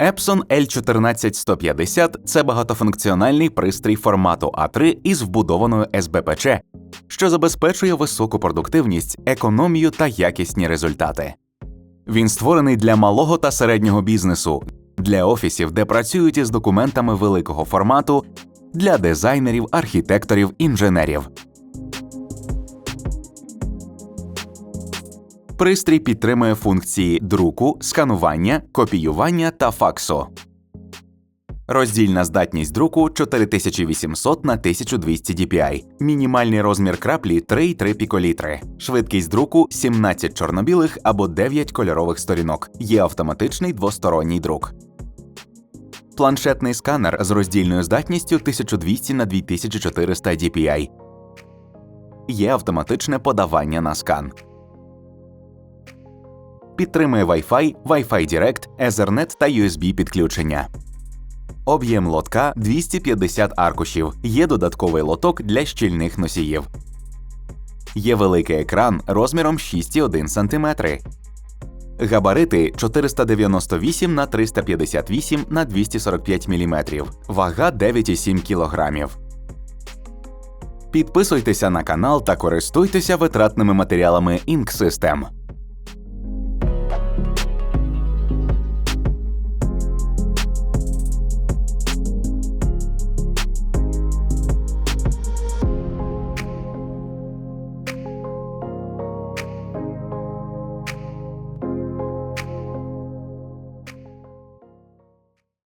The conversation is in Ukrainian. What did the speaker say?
Epson L14150 це багатофункціональний пристрій формату А3 із вбудованою СБПЧ, що забезпечує високу продуктивність, економію та якісні результати. Він створений для малого та середнього бізнесу, для офісів, де працюють із документами великого формату, для дизайнерів, архітекторів, інженерів. Пристрій підтримує функції друку, сканування, копіювання та факсу. Роздільна здатність друку 4800 на 1200 dpi. Мінімальний розмір краплі 3,3 піколітри. Швидкість друку 17 чорно-білих або 9 кольорових сторінок. Є автоматичний двосторонній друк. Планшетний сканер з роздільною здатністю 1200 на 2400 dpi. Є автоматичне подавання на скан. Підтримує Wi-Fi, Wi-Fi Direct, Ethernet та USB підключення. Об'єм лотка 250 аркушів. Є додатковий лоток для щільних носіїв. Є великий екран розміром 6,1 см. Габарити 498 на 358 на 245 мм. Вага 9,7 кг. Підписуйтеся на канал та користуйтеся витратними матеріалами Ink System.